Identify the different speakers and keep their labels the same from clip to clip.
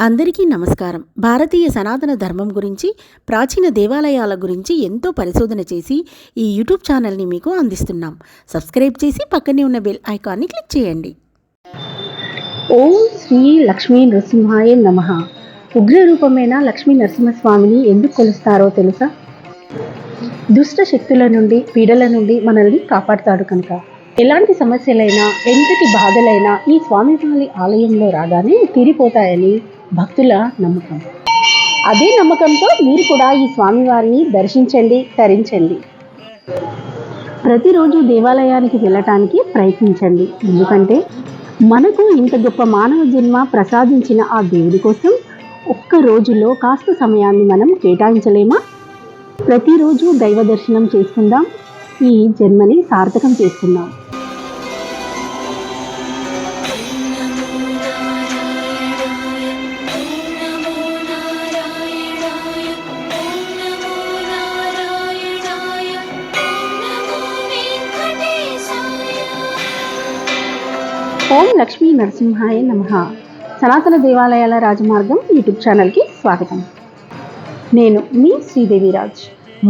Speaker 1: అందరికీ నమస్కారం. భారతీయ సనాతన ధర్మం గురించి ప్రాచీన దేవాలయాల గురించి ఎంతో పరిశోధన చేసి ఈ యూట్యూబ్ ఛానల్ని మీకు అందిస్తున్నాం. సబ్స్క్రైబ్ చేసి పక్కనే ఉన్న బెల్ ఐకాన్ని క్లిక్ చేయండి.
Speaker 2: ఓం శ్రీ లక్ష్మీ నృసింహాయ నమ. ఉగ్రరూపమైన లక్ష్మీ నరసింహస్వామిని ఎందుకు కొలుస్తారో తెలుసా? దుష్ట శక్తుల నుండి పీడల నుండి మనల్ని కాపాడుతాడు కనుక. ఎలాంటి సమస్యలైనా ఎంతటి బాధలైనా ఈ స్వామివారి ఆలయంలో రాగానే తీరిపోతాయని భక్తుల నమ్మకం. అదే నమ్మకంతో మీరు కూడా ఈ స్వామివారిని దర్శించండి తరించండి. ప్రతిరోజు దేవాలయానికి వెళ్ళటానికి ప్రయత్నించండి. ఎందుకంటే మనకు ఇంత గొప్ప మానవ జన్మ ప్రసాదించిన ఆ దేవుడి కోసం ఒక్క రోజులో కాస్త సమయాన్ని మనం కేటాయించలేమా? ప్రతిరోజు దైవ దర్శనం చేసుకుందాం. ఈ జన్మని సార్థకం చేసుకుందాం. ఓం లక్ష్మీ నరసింహాయ నమ. సనాతన దేవాలయాల రాజమార్గం యూట్యూబ్ ఛానల్కి స్వాగతం. నేను మీ శ్రీదేవిరాజ్.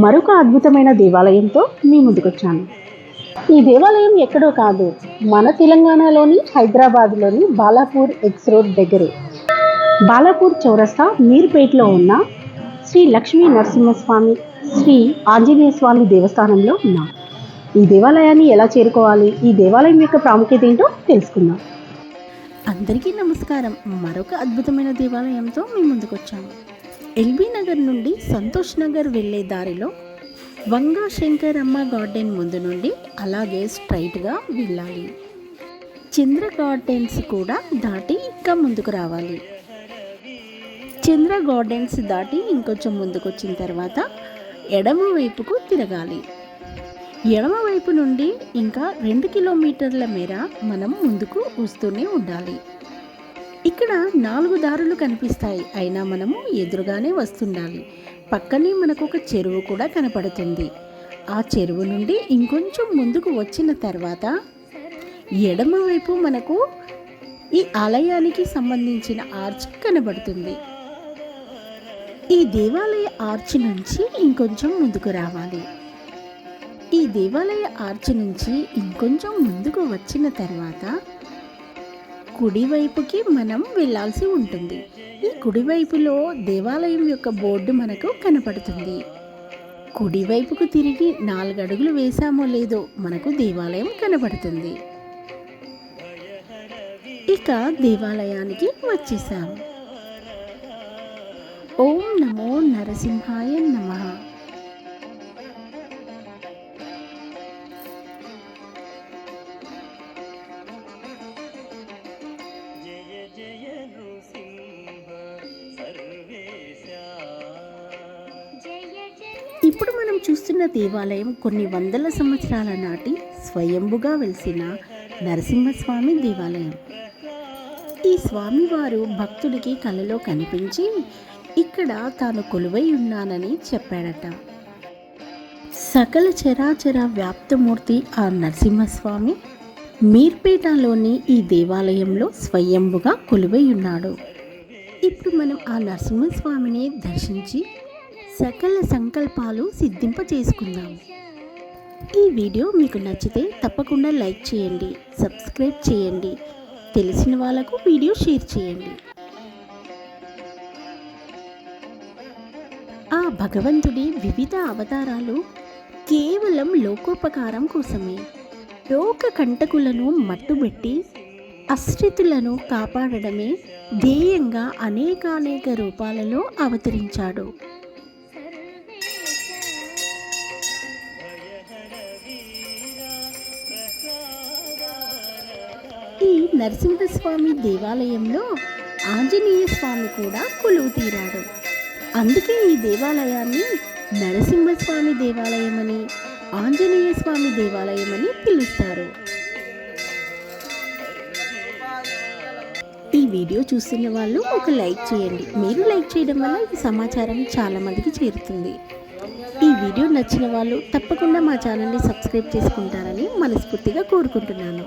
Speaker 2: మరొక అద్భుతమైన దేవాలయంతో మీ ముందుకొచ్చాను. ఈ దేవాలయం ఎక్కడో కాదు మన తెలంగాణలోని హైదరాబాద్లోని బాలాపూర్ ఎక్స్ రోడ్ దగ్గరే. బాలాపూర్ చౌరస్తా మీర్పేట్లో ఉన్న శ్రీ లక్ష్మీ నరసింహస్వామి శ్రీ ఆంజనేయ స్వామి దేవస్థానంలో ఉన్నాం. ఈ దేవాలయాన్ని ఎలా చేరుకోవాలి? ఈ దేవాలయం యొక్క ప్రాముఖ్యత ఏంటో తెలుసుకుందాం.
Speaker 1: అందరికీ నమస్కారం. మరొక అద్భుతమైన దేవాలయంతో మీ ముందుకొచ్చాము. ఎల్బీ నగర్ నుండి సంతోష్ నగర్ వెళ్ళే దారిలో వంగా శంకరమ్మ గార్డెన్ ముందు నుండి అలాగే స్ట్రైట్గా వెళ్ళాలి. చంద్ర గార్డెన్స్ కూడా దాటి ఇంకా ముందుకు రావాలి. చంద్ర గార్డెన్స్ దాటి ఇంకొంచెం ముందుకు వచ్చిన తర్వాత ఎడమ వైపుకు తిరగాలి. ఎడమ వైపు నుండి ఇంకా రెండు కిలోమీటర్ల మేర మనం ముందుకు వస్తూనే ఉండాలి. ఇక్కడ నాలుగు దారులు కనిపిస్తాయి. అయినా మనము ఎదురుగానే వస్తుండాలి. పక్కనే మనకు ఒక చెరువు కూడా కనపడుతుంది. ఆ చెరువు నుండి ఇంకొంచెం ముందుకు వచ్చిన తర్వాత ఎడమవైపు మనకు ఈ ఆలయానికి సంబంధించిన ఆర్చ్ కనబడుతుంది. ఈ దేవాలయ ఆర్చ్ నుంచి ఇంకొంచెం ముందుకు రావాలి. ఈ దేవాలయ ఆర్చ్ నుంచి ఇంకొంచెం ముందుకు వచ్చిన తర్వాత కుడివైపుకి మనం వెళ్ళాల్సి ఉంటుంది. ఈ కుడివైపులో దేవాలయం యొక్క బోర్డు మనకు కనపడుతుంది. కుడివైపుకు తిరిగి నాలుగు అడుగులు వేసామో లేదో మనకు దేవాలయం కనబడుతుంది ఇక దేవాలయానికి వచ్చేసాం. ఓం నమో నరసింహాయ నమః. మనం చూస్తున్న దేవాలయం కొన్ని వందల సంవత్సరాల నాటి స్వయంభుగా వెలిసిన నరసింహస్వామి దేవాలయం. ఈ స్వామివారు భక్తుడికి కలలో కనిపించి ఇక్కడ తాను కొలువై ఉన్నానని చెప్పాడట. సకల చరాచర వ్యాప్తమూర్తి ఆ నరసింహస్వామి మీర్పేటలోని ఈ దేవాలయంలో స్వయంభుగా కొలువై ఉన్నాడు. ఇప్పుడు మనం ఆ నరసింహస్వామిని దర్శించి సకల సంకల్పాలు సిద్ధింప చేసుకుందాం ఈ వీడియో మీకు నచ్చితే తప్పకుండా లైక్ చేయండి సబ్స్క్రైబ్ చేయండి తెలిసిన వాళ్ళకు వీడియో షేర్ చేయండి. ఆ భగవంతుడి వివిధ అవతారాలు కేవలం లోకోపకారం కోసమే. లోక కంటకులను మట్టుబెట్టి అశ్రితులను కాపాడడమే ధ్యేయంగా అనేకానేక రూపాలలో అవతరించాడు. నరసింహస్వామి దేవాలయంలో ఆంజనేయ స్వామి కూడా కొలువు తీరాడు. అందుకే ఈ దేవాలయాన్ని నరసింహస్వామి దేవాలయమని ఆంజనేయ స్వామి దేవాలయమని పిలుస్తారు. ఈ వీడియో చూస్తున్న వాళ్ళు ఒక లైక్ చేయండి. మీరు లైక్ చేయడం వల్ల ఈ సమాచారం చాలా మందికి చేరుతుంది. ఈ వీడియో నచ్చిన వాళ్ళు తప్పకుండా మా ఛానల్ని సబ్స్క్రైబ్ చేసుకుంటారని మనస్ఫూర్తిగా కోరుకుంటున్నాను.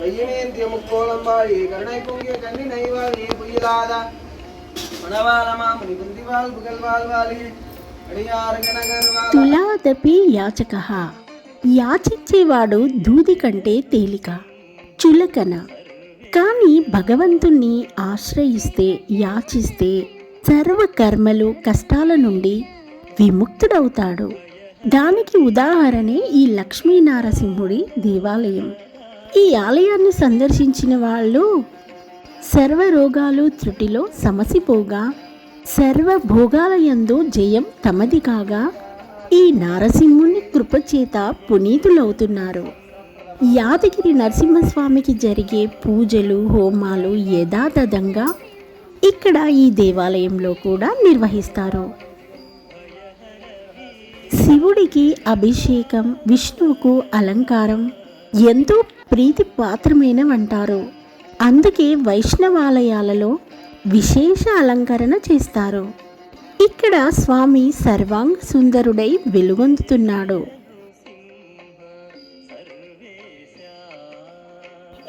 Speaker 3: வையமேந்திய முக்கோலம் வாழி கருணை பொங்கிய கண்ணி நைவாளியே பொய்யிலாத மணவாளமாமுனி குந்திவாள் புகழ்வாள் வாழி அடியாரக நகர்வாள்
Speaker 1: తులాదపి యాచక యాచించేవాడు దూది కంటే తేలిక చులకన కానీ భగవంతుణ్ణి ఆశ్రయిస్తే యాచిస్తే సర్వ కర్మలు కష్టాల నుండి విముక్తుడవుతాడు దానికి ఉదాహరణే ఈ లక్ష్మీ నారసింహుడి దేవాలయం ఈ ఆలయాన్ని సందర్శించిన వాళ్ళు సర్వ రోగాలు త్రుటిలో సమసిపోగా సర్వ భోగాలయందు జయం తమది కాగా ఈ నారసింహుని కృపచేత పునీతులవుతున్నారు. యాదగిరి నరసింహస్వామికి జరిగే పూజలు హోమాలు యథాతథంగా ఇక్కడ ఈ దేవాలయంలో కూడా నిర్వహిస్తారు. శివుడికి అభిషేకం విష్ణువుకు అలంకారం ఎంతో ప్రీతి పాత్రమైనవంటారు అందుకే వైష్ణవాలయాలలో విశేష అలంకరణ చేస్తారు. ఇక్కడ స్వామి సర్వాంగ సుందరుడై వెలుగొందుతున్నాడు.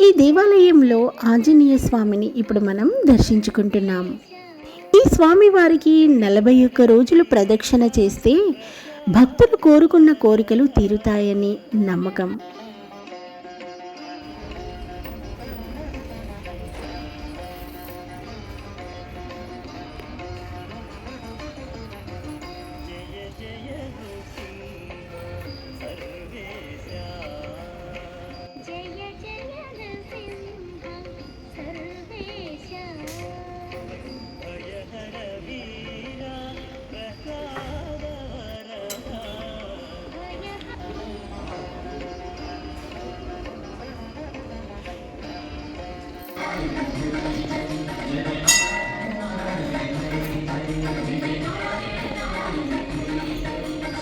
Speaker 1: ఈ దేవాలయంలో ఆంజనేయ స్వామిని ఇప్పుడు మనం దర్శించుకుంటున్నాం. ఈ స్వామి వారికి నలభై ఒక్క రోజులు ప్రదక్షిణ చేస్తే భక్తులు కోరుకున్న కోరికలు తీరుతాయని నమ్మకం.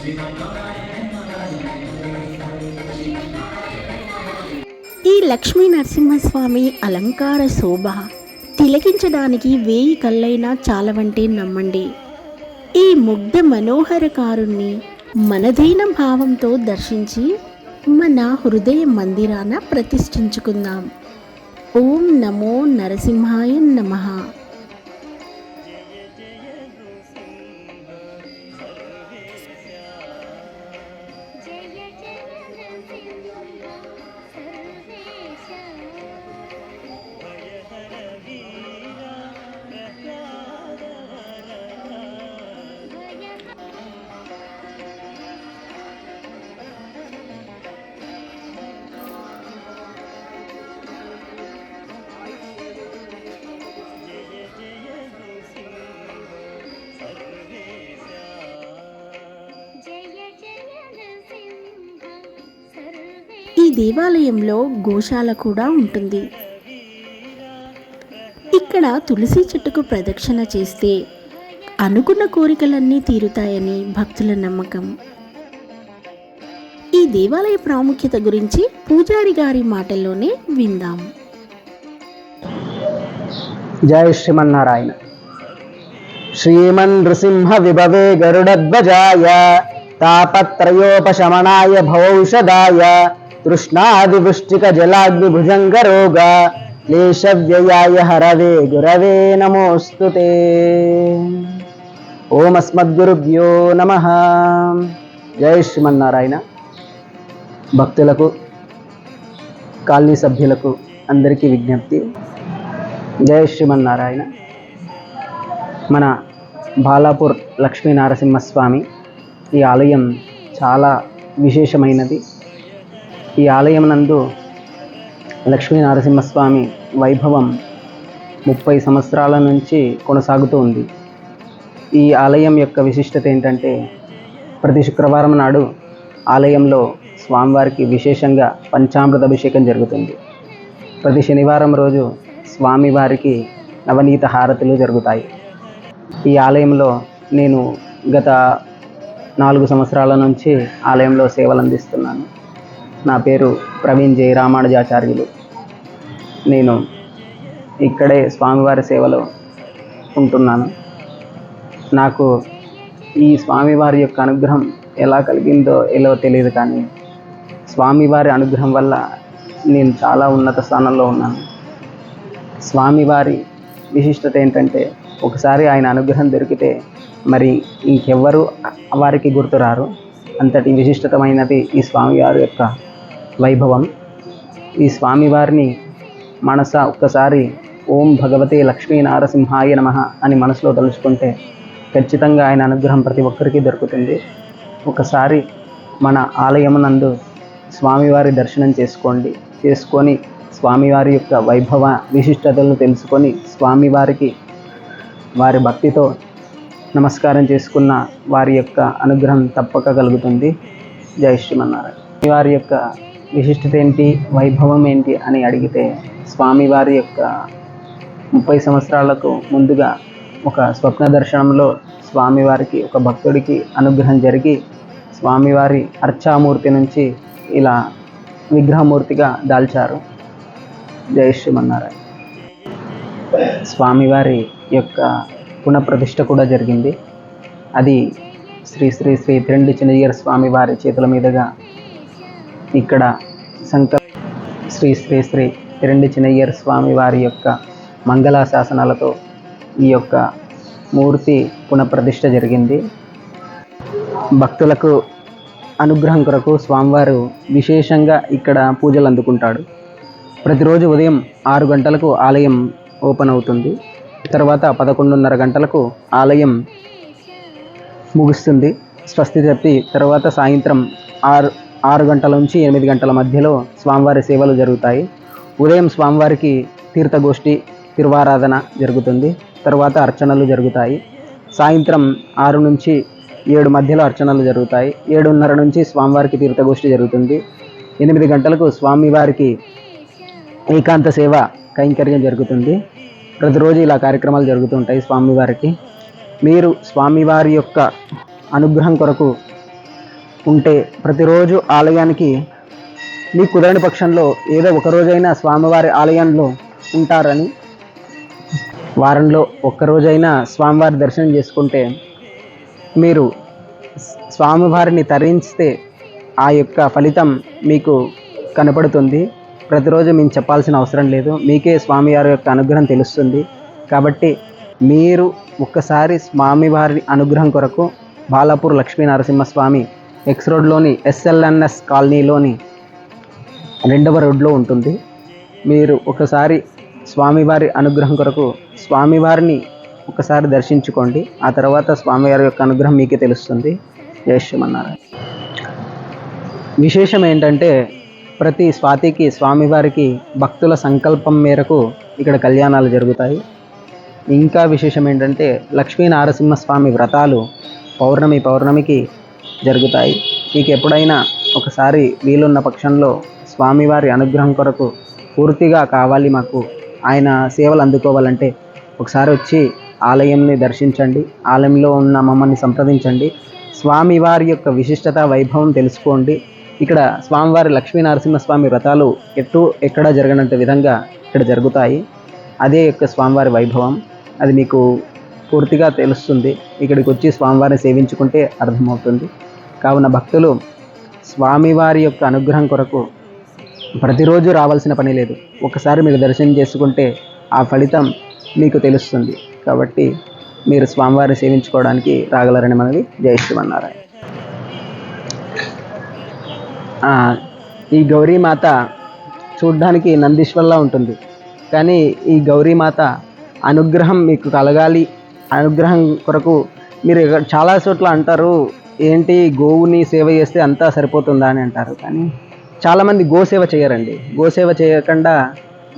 Speaker 1: ఈ లక్ష్మీ నరసింహస్వామి అలంకార శోభ తిలకించడానికి వేయి కళ్ళైనా చాలవంటే నమ్మండి. ఈ ముగ్ధ మనోహర కారుణ్ణి మనదైన భావంతో దర్శించి మన హృదయ మందిరాన ప్రతిష్ఠించుకుందాం. ఓం నమో నరసింహాయ నమః. దేవాలయంలో గోశాల కూడా ఉంటుంది. ఇక్కడ తులసి చెట్టుకు ప్రదక్షిణ చేస్తే అనుకున్న కోరికలన్నీ తీరుతాయని భక్తుల నమ్మకం. ఈ దేవాలయ ప్రాముఖ్యత గురించి పూజారి గారి మాటల్లోనే విందాం.
Speaker 3: జయ శ్రీమన్నారాయణ. శ్రీమన్ నృసింహ విభవే గరుడధ్వజాయ తాపత్రయోపశమనాయ భవౌషధాయ తృష్ణాదివృష్టిక జలాగ్ని భుజంగ రోగ క్లేశవ్యయాయ హరవే గురవే నమోస్తు ఓం అస్మద్గురుభ్యో నమ. జై శ్రీమన్నారాయణ. భక్తులకు కాలనీ సభ్యులకు అందరికీ విజ్ఞప్తి. జయ శ్రీమన్నారాయణ. మన బాలాపూర్ లక్ష్మీ నరసింహస్వామి ఈ ఆలయం చాలా విశేషమైనది. ఈ ఆలయం నందు లక్ష్మీ నరసింహస్వామి వైభవం ముప్పై సంవత్సరాల నుంచి కొనసాగుతూ ఉంది. ఈ ఆలయం యొక్క విశిష్టత ఏంటంటే ప్రతి శుక్రవారం నాడు ఆలయంలో స్వామివారికి విశేషంగా పంచామృత అభిషేకం జరుగుతుంది. ప్రతి శనివారం రోజు స్వామివారికి నవనీత హారతులు జరుగుతాయి. ఈ ఆలయంలో నేను గత నాలుగు సంవత్సరాల నుంచి ఆలయంలో సేవలు అందిస్తున్నాను. నా పేరు ప్రవీణ్ జై. రామానుజాచార్యులు. నేను ఇక్కడే స్వామివారి సేవలో ఉంటున్నాను. నాకు ఈ స్వామివారి యొక్క అనుగ్రహం ఎలా కలిగిందో ఎలా తెలియదు కానీ స్వామివారి అనుగ్రహం వల్ల నేను చాలా ఉన్నత స్థానంలో ఉన్నాను. స్వామివారి విశిష్టత ఏంటంటే ఒకసారి ఆయన అనుగ్రహం దొరికితే మరి ఇంకెవ్వరు వారికి గుర్తురారు. అంతటి విశిష్టతమైనది ఈ స్వామివారి యొక్క వైభవం. ఈ స్వామివారిని మనస ఒక్కసారి ఓం భగవతే లక్ష్మీ నారసింహాయ నమ అని మనసులో తలుచుకుంటే ఖచ్చితంగా ఆయన అనుగ్రహం ప్రతి ఒక్కరికి దొరుకుతుంది. ఒకసారి మన ఆలయమునందు స్వామివారి దర్శనం చేసుకోండి. చేసుకొని స్వామివారి యొక్క వైభవ విశిష్టతలను తెలుసుకొని స్వామివారికి వారి భక్తితో నమస్కారం చేసుకున్న వారి యొక్క అనుగ్రహం తప్పక కలుగుతుంది. జై శ్రీమన్నారాయణ. వారి యొక్క విశిష్టత ఏంటి? వైభవం ఏంటి? అని అడిగితే స్వామివారి యొక్క ముప్పై సంవత్సరాలకు ముందుగా ఒక స్వప్న దర్శనంలో స్వామివారికి ఒక భక్తుడికి అనుగ్రహం జరిగి స్వామివారి అర్చామూర్తి నుంచి ఇలా విగ్రహమూర్తిగా దాల్చారు. జయ శ్రీమన్నారాయణ. స్వామివారి యొక్క పునఃప్రతిష్ఠ కూడా జరిగింది. అది శ్రీ శ్రీ శ్రీ త్రెండి చిన్నయ్యర్ స్వామివారి చేతుల మీదుగా ఇక్కడ సంక శ్రీ శ్రీ శ్రీ రెండు చిన్నయ్యర్ స్వామి వారి యొక్క మంగళాశాసనాలతో ఈ యొక్క మూర్తి పునఃప్రతిష్ఠ జరిగింది. భక్తులకు అనుగ్రహం కొరకు స్వామివారు విశేషంగా ఇక్కడ పూజలు అందుకుంటాడు. ప్రతిరోజు ఉదయం ఆరు గంటలకు ఆలయం ఓపెన్ అవుతుంది. తర్వాత పదకొండున్నర గంటలకు ఆలయం ముగుస్తుంది. స్వస్తి చెప్పి తర్వాత సాయంత్రం ఆరు ఆరు గంటల నుంచి ఎనిమిది గంటల మధ్యలో స్వామివారి సేవలు జరుగుతాయి. ఉదయం స్వామివారికి తీర్థగోష్ఠి తిరువారాధన జరుగుతుంది. తర్వాత అర్చనలు జరుగుతాయి. సాయంత్రం ఆరు నుంచి ఏడు మధ్యలో అర్చనలు జరుగుతాయి. ఏడున్నర నుంచి స్వామివారికి తీర్థగోష్ఠి జరుగుతుంది. ఎనిమిది గంటలకు స్వామివారికి ఏకాంత సేవ కైంకర్యం జరుగుతుంది. ప్రతిరోజు ఇలా కార్యక్రమాలు జరుగుతుంటాయి స్వామివారికి. మీరు స్వామివారి యొక్క అనుగ్రహం కొరకు ఉంటే ప్రతిరోజు ఆలయానికి మీ కుదరని పక్షంలో ఏదో ఒకరోజైనా స్వామివారి ఆలయంలో ఉంటారని వారంలో ఒక్కరోజైనా స్వామివారి దర్శనం చేసుకుంటే మీరు స్వామివారిని తరించితే ఆ యొక్క ఫలితం మీకు కనపడుతుంది. ప్రతిరోజు మేము చెప్పాల్సిన అవసరం లేదు. మీకే స్వామివారి యొక్క అనుగ్రహం తెలుస్తుంది. కాబట్టి మీరు ఒక్కసారి స్వామివారి అనుగ్రహం కొరకు బాలాపూర్ లక్ష్మీ నరసింహస్వామి ఎక్స్ రోడ్లోని ఎస్ఎల్ఎన్ఎస్ కాలనీలోని రెండవ రోడ్లో ఉంటుంది. మీరు ఒకసారి స్వామివారి అనుగ్రహం కొరకు స్వామివారిని ఒకసారి దర్శించుకోండి. ఆ తర్వాత స్వామివారి యొక్క అనుగ్రహం మీకే తెలుస్తుంది. జై విశేషం ఏంటంటే ప్రతి స్వాతికి స్వామివారికి భక్తుల సంకల్పం మేరకు ఇక్కడ కళ్యాణాలు జరుగుతాయి. ఇంకా విశేషం ఏంటంటే లక్ష్మీ నారసింహస్వామి వ్రతాలు పౌర్ణమి పౌర్ణమికి జరుగుతాయి. మీకు ఎప్పుడైనా ఒకసారి వీలున్న పక్షంలో స్వామివారి అనుగ్రహం కొరకు పూర్తిగా కావాలి మాకు ఆయన సేవలు అందుకోవాలంటే ఒకసారి వచ్చి ఆలయంని దర్శించండి ఆలయంలో ఉన్న మమ్మల్ని సంప్రదించండి స్వామివారి యొక్క విశిష్టత వైభవం తెలుసుకోండి. ఇక్కడ స్వామివారి లక్ష్మీ నరసింహస్వామి వ్రతాలు ఎటు ఎక్కడ జరగనంత విధంగా ఇక్కడ జరుగుతాయి. అదే యొక్క స్వామివారి వైభవం అది మీకు పూర్తిగా తెలుస్తుంది. ఇక్కడికి వచ్చి స్వామివారిని సేవించుకుంటే అర్థమవుతుంది. కావున భక్తులు స్వామివారి యొక్క అనుగ్రహం కొరకు ప్రతిరోజు రావాల్సిన పని లేదు. ఒకసారి మీరు దర్శనం చేసుకుంటే ఆ ఫలితం మీకు తెలుస్తుంది. కాబట్టి మీరు స్వామివారిని సేవించుకోవడానికి రాగలరని మనవి. జై శ్రీమన్నారాయణ. ఈ గౌరీమాత చూడ్డానికి నందీశ్వర్లా ఉంటుంది. కానీ ఈ గౌరీమాత అనుగ్రహం మీకు కలగాలి. అనుగ్రహం కొరకు మీరు చాలా చోట్ల అంటారు. ఏంటి గోవుని సేవ చేస్తే అంతా సరిపోతుందా అని అంటారు. కానీ చాలామంది గోసేవ చేయరండి. గోసేవ చేయకుండా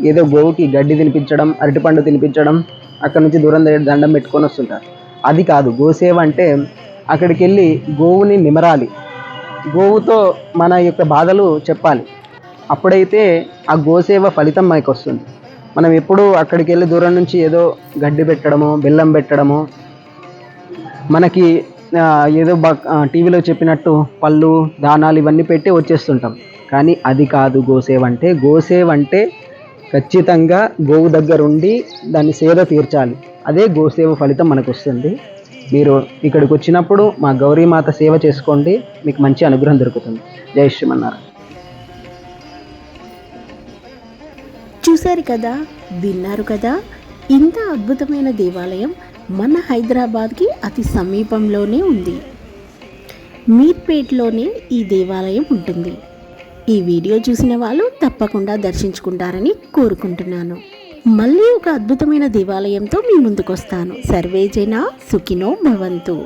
Speaker 3: ఏదో గోవుకి గడ్డి తినిపించడం అరటిపండు తినిపించడం అక్కడ నుంచి దూరం దండం పెట్టుకొని వస్తుంటారు. అది కాదు గోసేవ అంటే అక్కడికి వెళ్ళి గోవుని నిమరాలి. గోవుతో మన యొక్క బాధలు చెప్పాలి. అప్పుడైతే ఆ గోసేవ ఫలితం మనకు వస్తుంది. మనం ఎప్పుడూ అక్కడికి వెళ్ళి దూరం నుంచి ఏదో గడ్డి పెట్టడమో బెల్లం పెట్టడమో మనకి ఏదో బ టీవీలో చెప్పినట్టు పళ్ళు దానాలు ఇవన్నీ పెట్టి వచ్చేస్తుంటాం. కానీ అది కాదు గోసేవంటే. అంటే అంటే ఖచ్చితంగా గోవు దగ్గర ఉండి దాన్ని సేద తీర్చాలి. అదే గోసేవ ఫలితం మనకు వస్తుంది మీరు ఇక్కడికి వచ్చినప్పుడు మా గౌరీమాత సేవ చేసుకోండి. మీకు మంచి అనుగ్రహం దొరుకుతుంది. జై శ్రీమన్నారాయణ.
Speaker 1: చూశారు కదా? విన్నారు కదా? ఇంత అద్భుతమైన దేవాలయం మన హైదరాబాద్కి అతి సమీపంలోనే ఉంది. మీర్పేట్లోనే ఈ దేవాలయం ఉంటుంది. ఈ వీడియో చూసిన వాళ్ళు తప్పకుండా దర్శించుకుంటారని కోరుకుంటున్నాను. మళ్ళీ ఒక అద్భుతమైన దేవాలయంతో మీ ముందుకొస్తాను. సర్వేజన సుఖినో భవంతు.